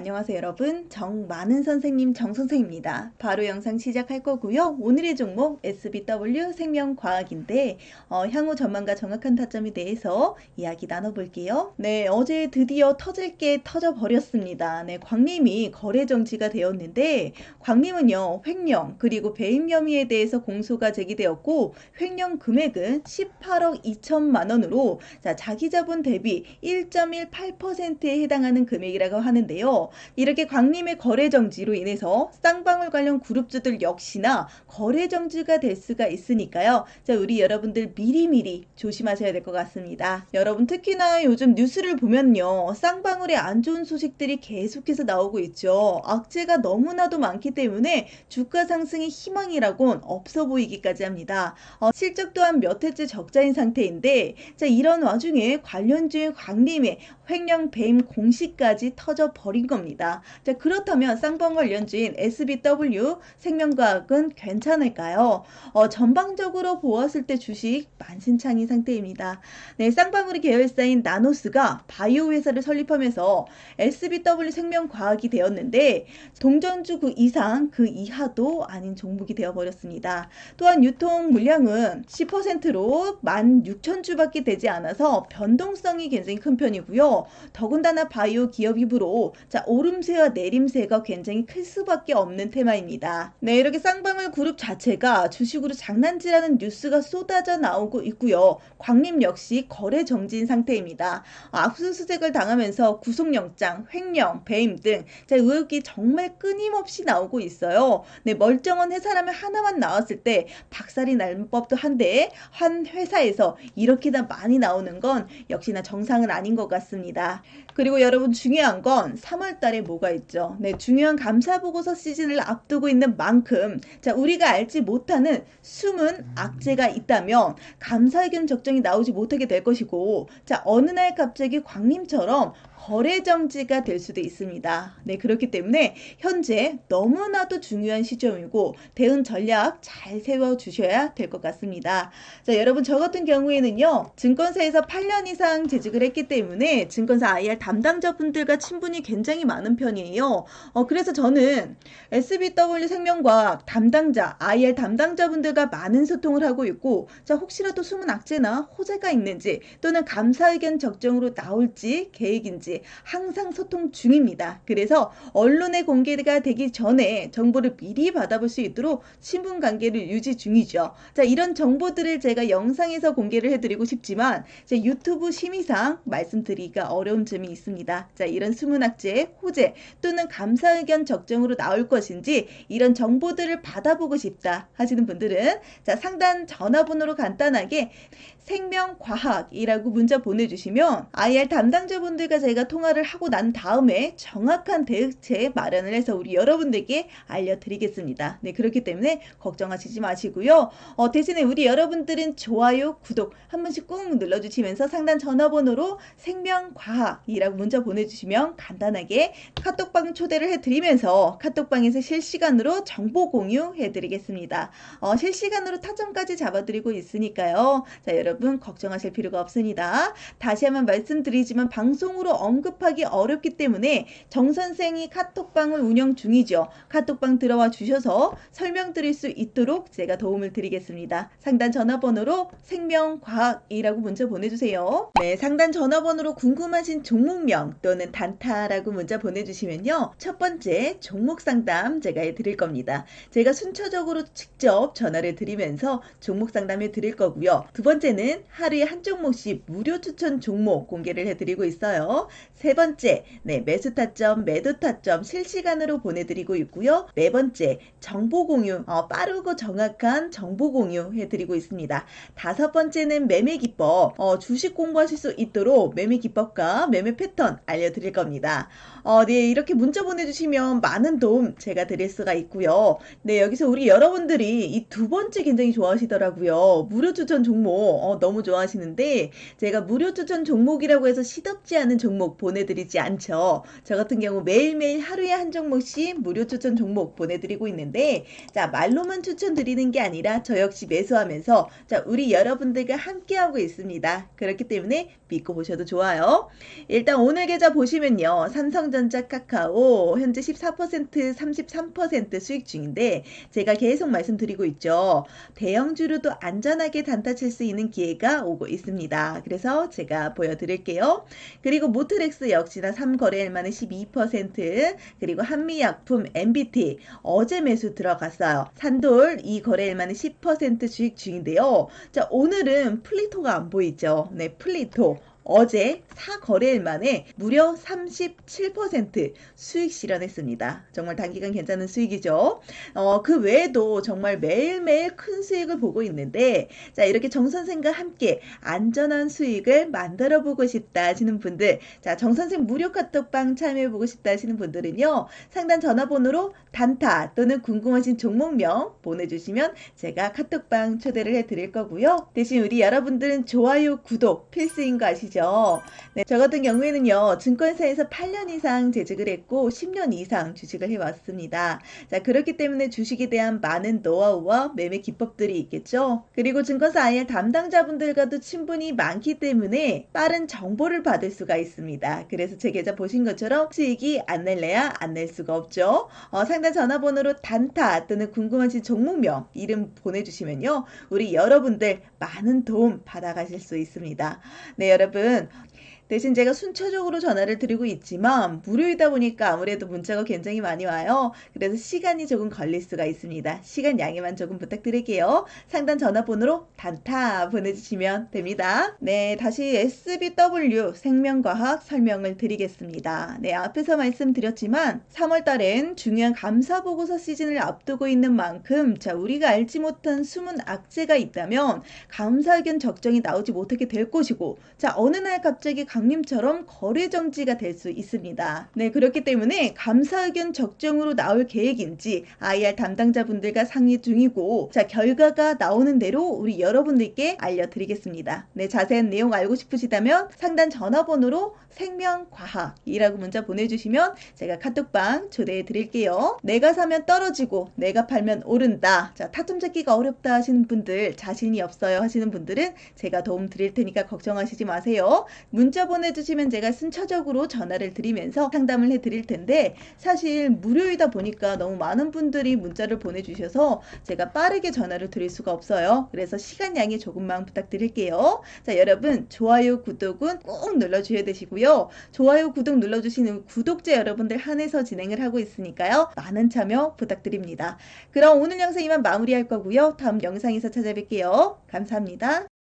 안녕하세요 여러분. 정 많은 선생님 정선생입니다. 바로 영상 시작할 거고요. 오늘의 종목 SBW 생명과학인데 어, 향후 전망과 정확한 타점에 대해서 이야기 나눠볼게요. 네 어제 드디어 터질 게 터져 버렸습니다. 네 광림이 거래 정지가 되었는데 광림은요 횡령 그리고 배임 혐의에 대해서 공소가 제기되었고 횡령 금액은 18억 2천만 원으로 자 자기 자본 대비 1.18%에 해당하는 금액이라고 하는데요 이렇게 광림의 거래 정지로 인해서 쌍방울 관련 그룹주들 역시나 거래 정지가 될 수가 있으니까요. 자, 우리 여러분들 미리미리 조심하셔야 될 것 같습니다. 여러분 특히나 요즘 뉴스를 보면요. 쌍방울의 안 좋은 소식들이 계속해서 나오고 있죠. 악재가 너무나도 많기 때문에 주가 상승의 희망이라곤 없어 보이기까지 합니다. 어, 실적 또한 몇 해째 적자인 상태인데 자, 이런 와중에 관련주의 광림의 횡령 배임 공시까지 터져 버린 겁니다. 자, 그렇다면 쌍방 관련주인 SBW 생명과학은 괜찮을까요? 어, 전방적으로 보았을 때 주식 만신창이 상태입니다. 네, 쌍방울이 계열사인 나노스가 바이오 회사를 설립하면서 SBW 생명과학이 되었는데 동전주 그 이상 그 이하도 아닌 종목이 되어 버렸습니다. 또한 유통 물량은 10%로 16,000주밖에 되지 않아서 변동성이 굉장히 큰 편이고요. 더군다나 바이오 기업이므로 자 오름세와 내림세가 굉장히 클 수밖에 없는 테마입니다. 네 이렇게 쌍방울 그룹 자체가 주식으로 장난질하는 뉴스가 쏟아져 나오고 있고요. 광림 역시 거래 정지인 상태입니다. 압수수색을 당하면서 구속영장, 횡령, 배임 등 자, 의혹이 정말 끊임없이 나오고 있어요. 네 멀쩡한 회사라면 하나만 나왔을 때 박살이 날 법도 한데 한 회사에서 이렇게나 많이 나오는 건 역시나 정상은 아닌 것 같습니다. 그리고 여러분 중요한 건 3월 달에 뭐가 있죠? 네, 중요한 감사 보고서 시즌을 앞두고 있는 만큼 자, 우리가 알지 못하는 숨은 악재가 있다면 감사 의견 적정이 나오지 못하게 될 것이고 자, 어느 날 갑자기 광림처럼 거래 정지가 될 수도 있습니다. 네, 그렇기 때문에 현재 너무나도 중요한 시점이고 대응 전략 잘 세워 주셔야 될 것 같습니다. 자, 여러분 저 같은 경우에는요. 증권사에서 8년 이상 재직을 했기 때문에 증권사 IR 담당자분들과 친분이 굉장히 많은 편이에요. 어, 그래서 저는 SBW 생명과 담당자, IR 담당자분들과 많은 소통을 하고 있고 자, 혹시라도 숨은 악재나 호재가 있는지 또는 감사 의견 적정으로 나올지 계획인지 항상 소통 중입니다. 그래서 언론에 공개가 되기 전에 정보를 미리 받아볼 수 있도록 친분 관계를 유지 중이죠. 자, 이런 정보들을 제가 영상에서 공개를 해드리고 싶지만 제 유튜브 심의상 말씀드리기가 어려운 점이 있습니다. 자, 이런 수문학제, 호재 또는 감사 의견 적정으로 나올 것인지 이런 정보들을 받아보고 싶다 하시는 분들은 자, 상단 전화번호로 간단하게 생명과학이라고 문자 보내주시면 IR 담당자분들과 제가 통화를 하고 난 다음에 정확한 대응책 마련을 해서 우리 여러분들께 알려드리겠습니다. 네, 그렇기 때문에 걱정하시지 마시고요. 어, 대신에 우리 여러분들은 좋아요, 구독 한 번씩 꾹 눌러주시면서 상단 전화번호로 생명과학이라고 문자 보내주시면 간단하게 카톡방 초대를 해드리면서 카톡방에서 실시간으로 정보 공유해드리겠습니다. 어, 실시간으로 타점까지 잡아드리고 있으니까요. 자, 여러분 걱정하실 필요가 없습니다. 다시 한번 말씀드리지만 방송으로 언급하기 어렵기 때문에 정 선생이 카톡방을 운영 중이죠. 카톡방 들어와 주셔서 설명드릴 수 있도록 제가 도움을 드리겠습니다. 상단 전화번호로 생명과학이라고 문자 보내주세요. 네, 상단 전화번호로 궁금하신 종목명 또는 단타라고 문자 보내주시면요. 첫 번째 종목 상담 제가 해드릴 겁니다. 제가 순차적으로 직접 전화를 드리면서 종목 상담해 드릴 거고요. 두 번째는 하루에 한 종목씩 무료 추천 종목 공개를 해드리고 있어요. 세 번째, 네, 매수 타점, 매도 타점 실시간으로 보내드리고 있고요. 네 번째, 정보 공유, 어, 빠르고 정확한 정보 공유 해드리고 있습니다. 다섯 번째는 매매 기법, 어, 주식 공부하실 수 있도록 매매 기법과 매매 패턴 알려드릴 겁니다. 어, 네, 이렇게 문자 보내주시면 많은 도움 제가 드릴 수가 있고요. 네, 여기서 우리 여러분들이 이 두 번째 굉장히 좋아하시더라고요. 무료 추천 종목, 어, 너무 좋아하시는데, 제가 무료 추천 종목이라고 해서 시덥지 않은 종목, 종목 보내드리지 않죠. 저 같은 경우 매일매일 하루에 한 종목씩 무료 추천 종목 보내드리고 있는데, 자, 말로만 추천드리는 게 아니라 저 역시 매수하면서, 자, 우리 여러분들과 함께하고 있습니다. 그렇기 때문에 믿고 보셔도 좋아요. 일단 오늘 계좌 보시면요. 삼성전자 카카오 현재 14% 33% 수익 중인데 제가 계속 말씀드리고 있죠. 대형주로도 안전하게 단타 칠 수 있는 기 회가 오고 있습니다. 그래서 제가 보여드릴게요. 그리고 모트렉스 역시나 3거래일 만에 12% 그리고 한미약품 MBT 어제 매수 들어갔어요. 산돌 이 거래일 만에 10% 수익 중인데요. 자 오늘은 플리토가 안 보이죠. 네 플리토 어제 4거래일 만에 무려 37% 수익 실현했습니다. 정말 단기간 괜찮은 수익이죠. 어, 그 외에도 정말 매일매일 큰 수익을 보고 있는데, 자, 이렇게 정선생과 함께 안전한 수익을 만들어 보고 싶다 하시는 분들, 자, 정선생 무료 카톡방 참여해 보고 싶다 하시는 분들은요, 상단 전화번호로 단타 또는 궁금하신 종목명 보내주시면 제가 카톡방 초대를 해 드릴 거고요. 대신 우리 여러분들은 좋아요, 구독 필수인 거 아시죠? 네, 저 같은 경우에는요, 증권사에서 8년 이상 재직을 했고, 10년 이상 주식을 해왔습니다. 자, 그렇기 때문에 주식에 대한 많은 노하우와 매매 기법들이 있겠죠. 그리고 증권사 IR 담당자분들과도 친분이 많기 때문에 빠른 정보를 받을 수가 있습니다. 그래서 제 계좌 보신 것처럼 수익이 안 낼래야 안 낼 수가 없죠. 어, 상단 전화번호로 단타 또는 궁금하신 종목명 이름 보내주시면요. 우리 여러분들 많은 도움 받아가실 수 있습니다. 네, 여러분. 사람들은 대신 제가 순차적으로 전화를 드리고 있지만 무료이다 보니까 아무래도 문자가 굉장히 많이 와요. 그래서 시간이 조금 걸릴 수가 있습니다. 시간 양해만 조금 부탁드릴게요. 상단 전화번호로 단타 보내주시면 됩니다. 네, 다시 SBW 생명과학 설명을 드리겠습니다. 네, 앞에서 말씀드렸지만 3월 달엔 중요한 감사 보고서 시즌을 앞두고 있는 만큼 자, 우리가 알지 못한 숨은 악재가 있다면 감사 의견 적정이 나오지 못하게 될 것이고 자, 어느 날 갑자기 강림처럼 거래 정지가 될 수 있습니다. 네, 그렇기 때문에 감사 의견 적정으로 나올 계획인지 IR 담당자분들과 상의 중이고, 자, 결과가 나오는 대로 우리 여러분들께 알려드리겠습니다. 네, 자세한 내용 알고 싶으시다면 상단 전화번호로 생명과학이라고 문자 보내주시면 제가 카톡방 초대해 드릴게요. 내가 사면 떨어지고 내가 팔면 오른다. 자, 타점 잡기가 어렵다 하시는 분들, 자신이 없어요 하시는 분들은 제가 도움 드릴 테니까 걱정하시지 마세요. 문자 보내주시면 제가 순차적으로 전화를 드리면서 상담을 해 드릴 텐데 사실 무료이다 보니까 너무 많은 분들이 문자를 보내주셔서 제가 빠르게 전화를 드릴 수가 없어요. 그래서 시간 양해 조금만 부탁드릴게요. 자, 여러분 좋아요, 구독은 꼭 눌러주셔야 되시고요. 좋아요, 구독 눌러주시는 구독자 여러분들 한해서 진행을 하고 있으니까요. 많은 참여 부탁드립니다. 그럼 오늘 영상 이만 마무리할 거고요. 다음 영상에서 찾아뵐게요. 감사합니다.